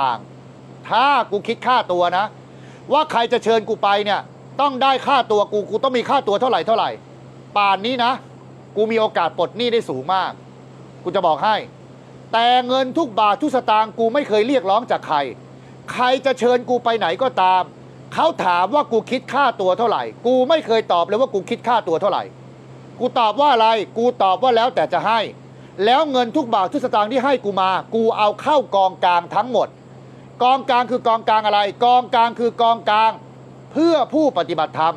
ต่าง ถ้ากูคิดค่าตัวนะ ว่าใครจะเชิญกูไปเนี่ย ต้องได้ค่าตัวกูกูต้องมีค่าตัวเท่าไหร่เท่าไหร่ ป่านนี้นะ กูมีโอกาสปลดหนี้ได้สูงมาก กูจะบอกให้ แต่เงินทุกบาททุกสตางค์กูไม่เคยเรียกร้องจากใคร ใครจะเชิญกูไปไหนก็ตาม เขาถามว่ากูคิดค่าตัวเท่าไหร่ กูไม่เคยตอบเลยว่ากูคิดค่าตัวเท่าไหร่ กูตอบว่าอะไร กูตอบว่าแล้วแต่จะให้แล้วเงินทุกบาททุกสตางค์ที่ให้กูมา กูเอาเข้ากองกลางทั้งหมด กองกลางคือกองกลางอะไร กองกลางคือกองกลาง เพื่อผู้ปฏิบัติธรรม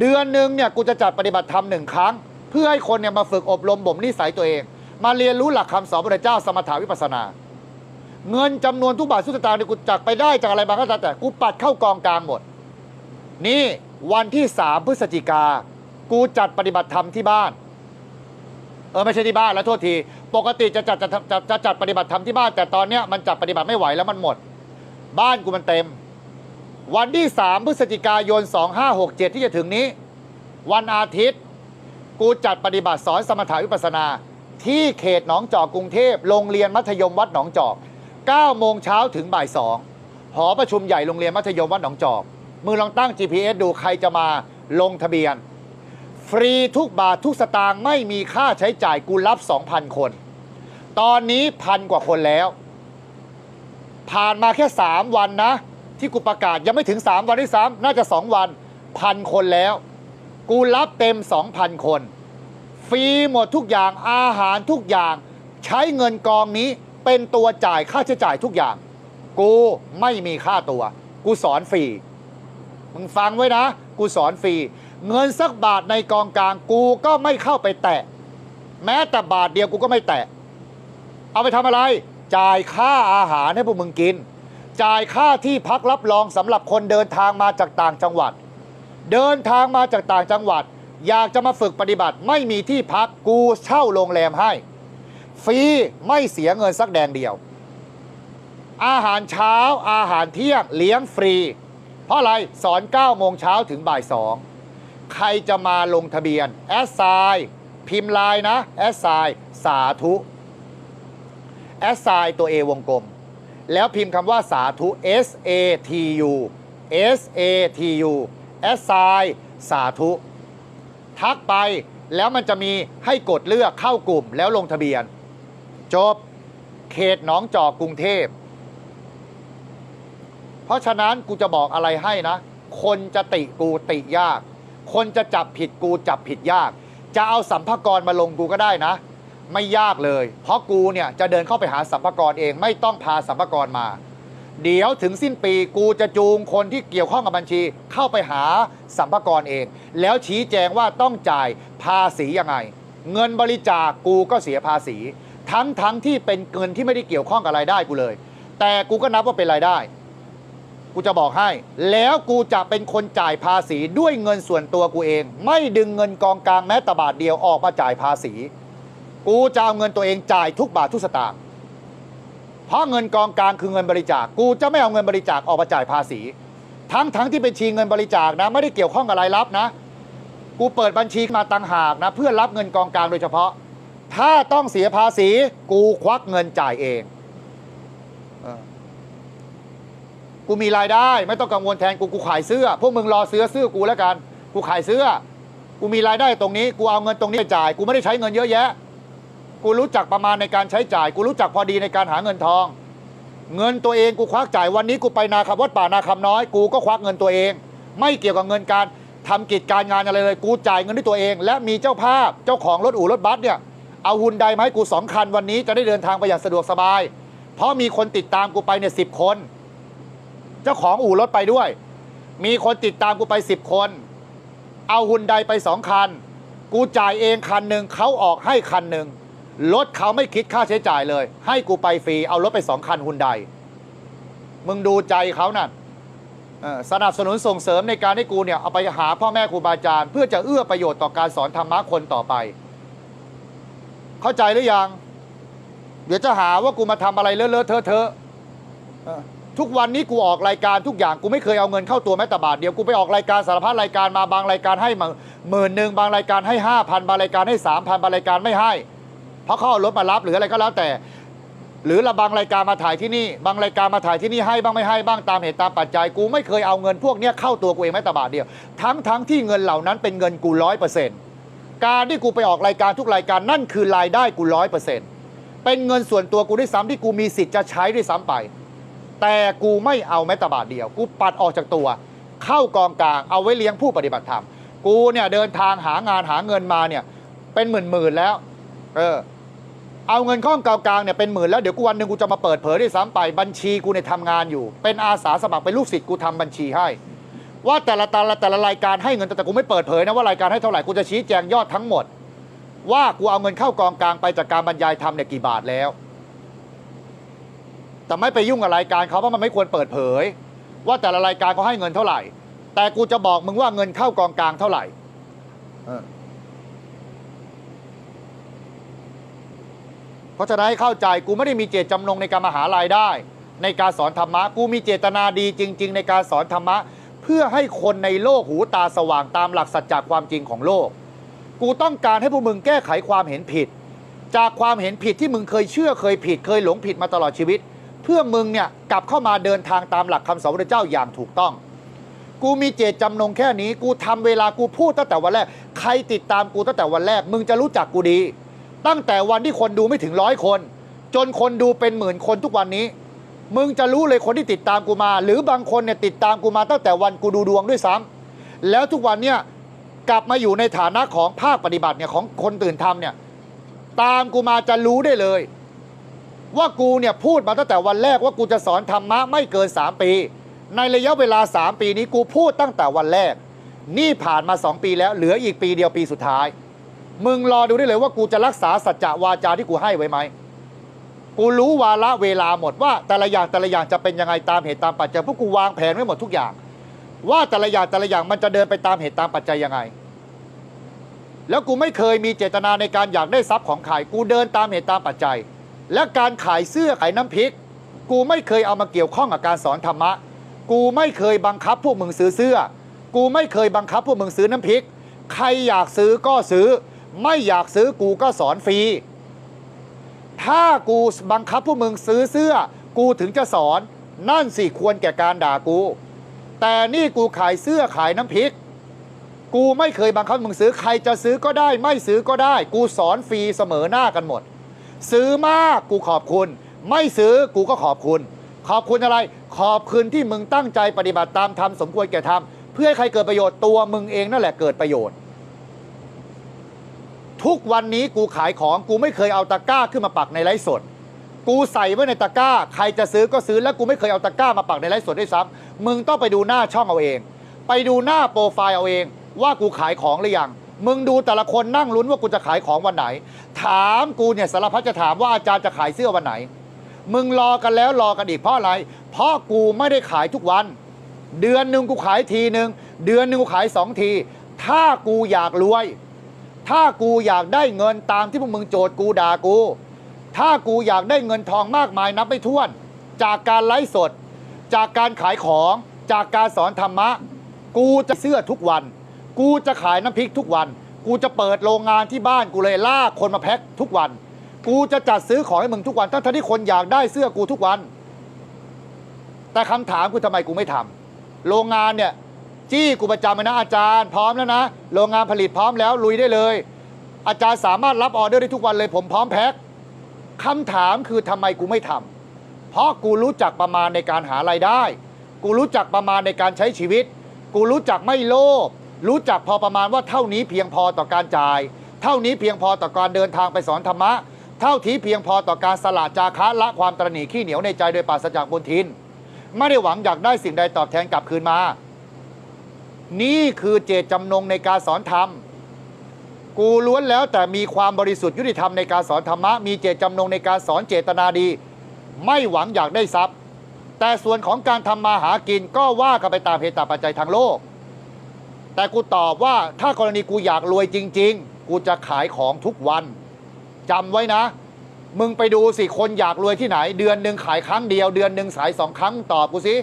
เดือนหนึ่งเนี่ยกูจะจัดปฏิบัติธรรมหนึ่งครั้ง เพื่อให้คนเนี่ยมาฝึกอบรมบ่มนิสัยตัวเอง มาเรียนรู้หลักคำสอนพระเจ้าสมถาวิปัสนา เงินจำนวนทุกบาททุกสตางค์เนี่ยกูจักไปได้จากอะไรมางก็ตามแต่กูปัดเข้ากองกลางหมด นี่วันที่สามพฤศจิกา กูจัดปฏิบัติธรรมที่บ้านเออไม่ใช่ที่บ้านแล้วโทษที ปกติจะจัดจะจะจะจัดปฏิบัติธรรมที่บ้าน แต่ตอนเนี้ยมันจัดปฏิบัติไม่ไหวแล้วมันหมด บ้านกูมันเต็ม วันที่ 3 พฤศจิกายน 2567 ที่จะถึงนี้ วันอาทิตย์ กูจัดปฏิบัติสอนสมถาวิปัสสนา ที่เขตหนองจอกกรุงเทพโรงเรียนมัธยมวัดหนองจอก 9 โมงเช้าถึงบ่าย2หอประชุมใหญ่โรงเรียนมัธยมวัดหนองจอกมือลองตั้ง GPS ดูใครจะมาลงทะเบียน ฟรีทุกบาททุกสตางค์ไม่มีค่าใช้จ่ายกูรับ 2,000 คน ตอนนี้พันกว่าคนแล้ว ผ่านมาแค่ 3 วันนะ ที่กูประกาศยังไม่ถึง 3 วันที่สามน่าจะ 2 วันพันคนแล้ว กูรับเต็ม 2,000 คน ฟรีหมดทุกอย่างอาหารทุกอย่าง ใช้เงินกองนี้เป็นตัวจ่ายค่าใช้จ่ายทุกอย่าง กูไม่มีค่าตัว กูสอนฟรีมึงฟังไว้นะ กูสอนฟรี เงินสักบาทในกองกลางกูก็ไม่เข้าไปแตะ แม้แต่บาทเดียวกูก็ไม่แตะ เอาไปทำอะไร จ่ายค่าอาหารให้พวกมึงกิน จ่ายค่าที่พักรับรองสำหรับคนเดินทางมาจากต่างจังหวัด เดินทางมาจากต่างจังหวัด อยากจะมาฝึกปฏิบัติไม่มีที่พักกูเช่าโรงแรมให้ ฟรีไม่เสียเงินสักแดงเดียว อาหารเช้าอาหารเที่ยงเลี้ยงฟรี เพราะอะไรสอน9โมงเช้าถึงบ่าย2ใครจะมาลงทะเบียน แอสไซพิมพ์ไลน์นะ แอสไซสาธุ แอสไซตัว A วงกลม แล้วพิมพ์คำว่าสาธุ S A T U S A T U แอสไซสาธุ ทักไปแล้วมันจะมีให้กดเลือกเข้ากลุ่มแล้วลงทะเบียน จบเขตหนองจอกกรุงเทพ เพราะฉะนั้นกูจะบอกอะไรให้นะ คนจะติกูติยาก คนจะจับผิดกูจับผิดยาก จะเอาสัมภากรมาลงกูก็ได้นะ ไม่ยากเลย เพราะกูเนี่ยจะเดินเข้าไปหาสัมภากรเองไม่ต้องพาสัมภากรมา เดี๋ยวถึงสิ้นปีกูจะจูงคนที่เกี่ยวข้องกับบัญชี เข้าไปหาสัมภากรเอง แล้วชี้แจงว่าต้องจ่ายภาษียังไง เงินบริจาคกูก็เสียภาษี ทั้งทั้งที่เป็นเงินที่ไม่ได้เกี่ยวข้องกับรายได้กูเลย แต่กูก็นับว่าเป็นรายได้ กูจะบอกให้ แล้วกูจะเป็นคนจ่ายภาษีด้วยเงินส่วนตัวกูเอง ไม่ดึงเงินกองกลางแม้แต่บาทเดียวออกมาจ่ายภาษี กูจะเอาเงินตัวเองจ่ายทุกบาททุกสตางค์เพราะเงินกองกลางคือเงินบริจาค กูจะไม่เอาเงินบริจาคออกมาจ่ายภาษี ทั้งทั้งที่เป็นชีเงินบริจาคนะ ไม่ได้เกี่ยวข้องกับรายรับนะ กูเปิดบัญชีมาตังหากนะ เพื่อรับเงินกองกลางโดยเฉพาะ ถ้าต้องเสียภาษีกูควักเงินจ่ายเองอกูมีรายได้ ไม่ต้องกังวลแทนกูกูขายเสื้อ พวกมึงรอเสื้อเสื้อกูแล้วกัน กูขายเสื้อ กูมีรายได้ตรงนี้ กูเอาเงินตรงนี้ไปจ่าย กูไม่ได้ใช้เงินเยอะแยะ กูรู้จักประมาณในการใช้จ่าย กูรู้จักพอดีในการหาเงินทอง เงินตัวเองกูควักจ่ายวันนี้กูไปนาคำวัดป่านาคำน้อยกูก็ควักเงินตัวเอง ไม่เกี่ยวกับเงินการทำกิจการงานอะไรเลย กูจ่ายเงินด้วยตัวเอง และมีเจ้าภาพเจ้าของรถอู่รถบัสเนี่ยเอาหุ่นใดมาให้กูสองคันวันนี้จะได้เดินทางไปอย่างสะดวกสบาย เพราะมีคนติดตามกูไปเนี่ยสิบคน เจ้าของอู่รถไปด้วย มีคนติดตามกูไปสิบคน เอาหุ่นใดไปสองคัน กูจ่ายเองคันหนึ่งเขาออกให้คันหนึ่ง รถเขาไม่คิดค่าใช้จ่ายเลย ให้กูไปฟรี เอารถไปสองคันหุนใดมึงดูใจเขานั่นเอ่อสนับสนุนส่งเสริมในการให้กูเนี่ยเอาไปหาพ่อแม่ครูบาอาจารย์ เพื่อจะเอื้อประโยชน์ต่อการสอนธรรมะคนต่อไป เข้าใจหรือยัง เดี๋ยวจะหาว่ากูมาทำอะไรเลอะเทอะเทอะๆเออทุกวันนี้กูออกรายการทุกอย่างกูไม่เคยเอาเงินเข้าตัวแม้แต่บาทเดียวกูไปออกรายการสารพัดรายการมาบางรายการให้หมื่นหนึ่งบางรายการให้ห้าพันบางรายการให้สามพันบางรายการไม่ให้ เพราะเขาเอารถมารับหรืออะไรก็แล้วแต่ หรือละบางรายการมาถ่ายที่นี่ บางรายการมาถ่ายที่นี่ให้บ้างไม่ให้บ้างตามเหตุตามปัจจัยกูไม่เคยเอาเงินพวกเนี้ยเข้าตัวกูเองแม้แต่บาทเดียว ทั้งทั้งที่เงินเหล่านั้นเป็นเงินกูร้อยเปอร์เซ็นต์การที่กูไปออกรายการทุกรายการนั่นคือรายได้กูร้อยเปอร์เซ็นต์เป็นเงินส่วนตัวกูด้วยซ้ำที่กูมีสิทธิ์จะใช้ด้วยซ้ำไป แต่กูไม่เอาแม้แต่บาทเดียว กูปัดออกจากตัว เข้ากองกลางเอาไว้เลี้ยงผู้ปฏิบัติธรรม กูเนี่ยเดินทางหางานหาเงินมาเนี่ยเป็นหมื่นๆแล้ว เออ เอาเงินข้ากองกลางเนี่ยเป็นหมื่นแล้วเดี๋ยวกูวันหนึ่งกูจะมาเปิดเผยด้วยซ้ำไปบัญชีกูเนี่ยทำงานอยู่ เป็นอาสาสมัครเป็นลูกศิษย์กูทำบัญชีให้ ว่าแต่ละแต่ละแต่ละรายการให้เงินแต่กูไม่เปิดเผยนะว่ารายการให้เท่าไหร่กูจะชี้แจงยอดทั้งหมด ว่ากูเอาเงินเข้ากองกลางไปจากการบรรยายทำเนี่ยกี่บาทแล้ว แต่ไม่ไปยุ่งกับรายการเขาเพราะมันไม่ควรเปิดเผย ว่าแต่ละรายการเขาให้เงินเท่าไหร่ แต่กูจะบอกมึงว่าเงินเข้ากองกลางเท่าไหร่ เพราะฉะนั้นให้เข้าใจกูไม่ได้มีเจตจำนงในการมาหารายได้ ในการสอนธรรมะกูมีเจตนาดีจริง ๆ ในการสอนธรรมะ เพื่อให้คนในโลกหูตาสว่างตามหลักสัจจความจริงของโลก กูต้องการให้พวกมึงแก้ไขความเห็นผิด จากความเห็นผิดที่มึงเคยเชื่อเคยผิด เคยหลงผิดมาตลอดชีวิต เพื่อมึงเนี่ยกลับเข้ามาเดินทางตามหลักคำสอนพระเจ้าอย่างถูกต้องกูมีเจตจำนงแค่นี้ กูทำเวลากูพูดตั้งแต่วันแรก ใครติดตามกูตั้งแต่วันแรก มึงจะรู้จักกูดี ตั้งแต่วันที่คนดูไม่ถึงร้อยคน จนคนดูเป็นหมื่นคนทุกวันนี้ มึงจะรู้เลยคนที่ติดตามกูมา หรือบางคนเนี่ยติดตามกูมาตั้งแต่วันกูดูดวงด้วยซ้ำแล้วทุกวันเนี่ยกลับมาอยู่ในฐานะของภาคปฏิบัติเนี่ยของคนตื่นทำเนี่ยตามกูมาจะรู้ได้เลย ว่ากูเนี่ยพูดมาตั้งแต่วันแรกว่ากูจะสอนธรรมะไม่เกิน 3 ปี ในระยะเวลา 3 ปีนี้กูพูดตั้งแต่วันแรก นี่ผ่านมา 2 ปีแล้วเหลืออีกปีเดียวปีสุดท้าย มึงรอดูได้เลยว่ากูจะรักษาสัจจะวาจาที่กูให้ไว้ไหม กูรู้วาระเวลาหมดว่าแต่ละอย่างแต่ละอย่างจะเป็นยังไงตามเหตุตามปัจจัยพวกกูวางแผนไว้หมดทุกอย่าง ว่าแต่ละอย่างแต่ละอย่างมันจะเดินไปตามเหตุตามปัจจัยยังไง แล้วกูไม่เคยมีเจตนาในการอยากได้ทรัพย์ของใครกูเดินตามเหตุตามปัจจัย และการขายเสื้อขายน้ำพริก กูไม่เคยเอามาเกี่ยวข้องกับการสอนธรรมะ กูไม่เคยบังคับพวกมึงซื้อเสื้อ กูไม่เคยบังคับพวกมึงซื้อน้ำพริก ใครอยากซื้อก็ซื้อ ไม่อยากซื้อกูก็สอนฟรี ถ้ากูบังคับพวกมึงซื้อเสื้อ กูถึงจะสอน นั่นสิควรแก่การด่ากู แต่นี่กูขายเสื้อขายน้ำพริก กูไม่เคยบังคับมึงซื้อใครจะซื้อก็ได้ ไม่ซื้อก็ได้ กูสอนฟรีเสมอหน้ากันหมด ซื้อมากกูขอบคุณ ไม่ซื้อกูก็ขอบคุณ ขอบคุณอะไร ขอบคุณที่มึงตั้งใจปฏิบัติตามธรรมสมควรแก่ธรรมเพื่อให้ใครเกิดประโยชน์ตัวมึงเองนั่นแหละเกิดประโยชน์ ทุกวันนี้กูขายของกูไม่เคยเอาตะกร้าขึ้นมาปักในไลฟ์สด กูใส่ไว้ในตะกร้า ใครจะซื้อก็ซื้อแล้วกูไม่เคยเอาตะกร้ามาปักในไลฟ์สดด้วยซ้ำมึงต้องไปดูหน้าช่องเอาเอง ไปดูหน้าโปรไฟล์เอาเอง ว่ากูขายของหรือยังมึงดูแต่ละคนนั่งลุ้นว่ากูจะขายของวันไหน ถามกูเนี่ยสารพัดจะถามว่าอาจารย์จะขายเสื้อวันไหน มึงรอกันแล้วรอกันอีกเพราะอะไร เพราะกูไม่ได้ขายทุกวัน เดือนหนึ่งกูขายทีหนึ่งเดือนหนึ่งกูขายสองที ถ้ากูอยากรวย ถ้ากูอยากได้เงินตามที่พวกมึงโจทย์กูด่ากู ถ้ากูอยากได้เงินทองมากมายนับไม่ถ้วน จากการไลฟ์สด จากการขายของ จากการสอนธรรมะ กูจะเสื้อทุกวัน กูจะขายน้ำพริกทุกวัน กูจะเปิดโรงงานที่บ้านกูเลยล่าคนมาแพ็คทุกวัน กูจะจัดซื้อของให้มึงทุกวันทั้งที่คนอยากได้เสื้อกูทุกวัน แต่คำถามคือทำไมกูไม่ทำโรงงานเนี่ย จี้กูประจำเลยนะอาจารย์พร้อมแล้วนะ โรงงานผลิตพร้อมแล้วลุยได้เลย อาจารย์สามารถรับออเดอร์ได้ทุกวันเลย ผมพร้อมแพ็คคำถามคือทำไมกูไม่ทำเพราะกูรู้จักประมาณในการหารายได้ กูรู้จักประมาณในการใช้ชีวิต กูรู้จักไม่โลภรู้จักพอประมาณว่าเท่านี้เพียงพอต่อการจ่าย เท่านี้เพียงพอต่อการเดินทางไปสอนธรรมะ เท่าที่เพียงพอต่อการสละจาคะละความตระหนี่ขี้เหนียวในใจโดยปราศจากบนทิน ไม่ได้หวังอยากได้สิ่งใดตอบแทนกลับคืนมา นี่คือเจตจำนงในการสอนธรรม กูล้วนแล้วแต่มีความบริสุทธิ์ยุติธรรมในการสอนธรรมะ มีเจตจำนงในการสอนเจตนาดี ไม่หวังอยากได้ทรัพย์ แต่ส่วนของการทำมาหากินก็ว่ากันไปตามเหตุตามปัจจัยทางโลก แต่กูตอบว่าถ้ากรณีกูอยากรวยจริง ๆ กูจะขายของทุกวันจำไว้นะ มึงไปดูสิคนอยากรวยที่ไหน เดือนหนึ่งขายครั้งเดียว เดือนหนึ่งขายสองครั้งตอบกูสิ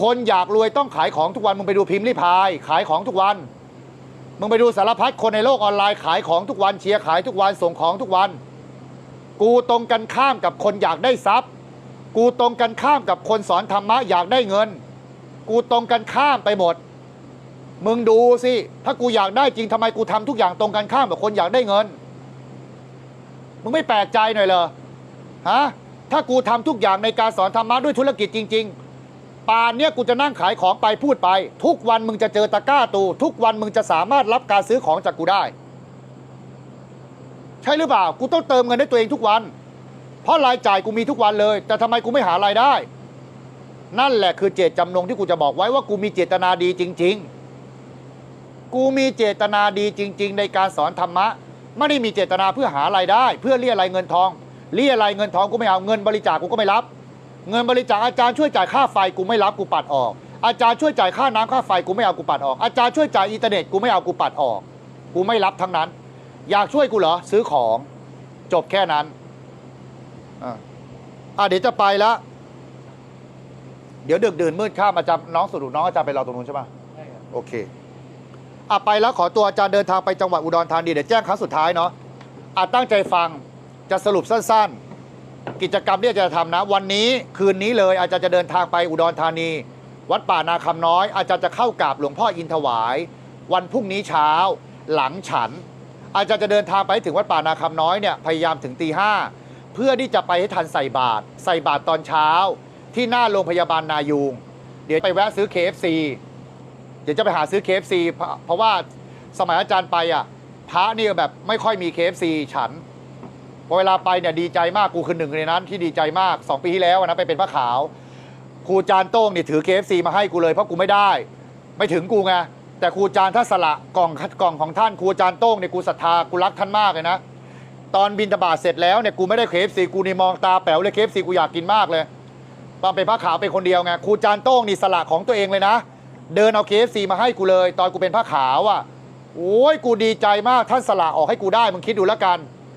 คนอยากรวยต้องขายของทุกวันมึงไปดูพิมพ์ริพาย ขายของทุกวัน มึงไปดูสารพัดคนในโลกออนไลน์ขายของทุกวันเชียร์ขายทุกวันส่งของทุกวัน กูตรงกันข้ามกับคนอยากได้ทรัพย์ กูตรงกันข้ามกับคนสอนธรรมะอยากได้เงิน กูตรงกันข้ามไปหมด มึงดูสิถ้ากูอยากได้จริงทำไมกูทำทุกอย่างตรงกันข้ามกับคนอยากได้เงิน มึงไม่แปลกใจหน่อยเหรอฮะถ้ากูทำทุกอย่างในการสอนธรรมะด้วยธุรกิจจริง ๆ ป่านเนี้ยกูจะนั่งขายของไปพูดไป ทุกวันมึงจะเจอตะกร้าตู ทุกวันมึงจะสามารถรับการซื้อของจากกูได้ ใช่หรือเปล่า กูต้องเติมเงินให้ตัวเองทุกวัน เพราะรายจ่ายกูมีทุกวันเลย แต่ทำไมกูไม่หารายได้ นั่นแหละคือเจตจำนงที่กูจะบอกไว้ว่ากูมีเจตนาดีจริง ๆ กูมีเจตนาดีจริง ๆ ในการสอนธรรมะไม่ได้มีเจตนาเพื่อหารายได้ เพื่อเรียรายเงินทองเรียรายเงินทองกูไม่เอาเงินบริจาคกูก็ไม่รับ เงินบริจาคอาจารย์ช่วยจ่ายค่าไฟกูไม่รับกูปัดออก อาจารย์ช่วยจ่ายค่าน้ำค่าไฟกูไม่เอากูปัดออก อาจารย์ช่วยจ่ายอินเทอร์เน็ตกูไม่เอากูปัดออก กูไม่รับทั้งนั้น อยากช่วยกูเหรอซื้อของจบแค่นั้นอะอะเดี๋ยวจะไปแล้วเดี๋ยวดึกดื่นมืดข้ามอาจารย์น้องสรุปน้องอาจารย์ไปรอตรงนู้นใช่ปะใช่ครับโอเคอะไปแล้วขอตัวอาจารย์เดินทางไปจังหวัดอุดรธานีเดี๋ยวแจ้งครั้งสุดท้ายเนาะอะตั้งใจฟังจะสรุปสั้น ๆ กิจกรรมที่อาจารย์จะทำนะ วันนี้คืนนี้เลยอาจารย์จะเดินทางไปอุดรธานี วัดป่านาคำน้อย อาจารย์จะเข้ากราบหลวงพ่ออินถวาย วันพรุ่งนี้เช้า หลังฉัน อาจารย์จะเดินทางไปถึงวัดป่านาคำน้อยเนี่ยพยายามถึงตีห้าเพื่อที่จะไปให้ทันใส่บาตรใส่บาตรตอนเช้า ที่หน้าโรงพยาบาลนายูงเดี๋ยวไปแวะซื้อ KFC เดี๋ยวจะไปหาซื้อ KFC เพราะเพราะว่าสมัยอาจารย์ไปอะพระนี่แบบไม่ค่อยมี KFC ฉัน พอเวลาไปเนี่ยดีใจมากกูคือหนึ่งในนั้นที่ดีใจมาก 2 ปีที่แล้วนะไปเป็นพระขาวครูจานโต้งนี่ถือ KFC มาให้กูเลยเพราะกูไม่ได้ ไม่ถึงกูไงแต่ครูจานท่าสละกล่องกล่องของท่านครูจานโต้งเนี่ยกูศรัทธากูรักท่านมากเลยนะตอนบินตบาทเสร็จแล้วเนี่ยกูไม่ได้ KFC กูนี่มองตาแป๋วเลย KFC กูอยากกินมากเลยตอนเป็นพระขาวเป็นคนเดียวไงครูจานโต้งนี่สละของตัวเองเลยนะ เดินเอาเคฟซีมาให้กูเลย ตอนกูเป็นพระขาวอะโอ้ยกูดีใจมากท่านสละออกให้กูได้มึงคิดดูแล้วกัน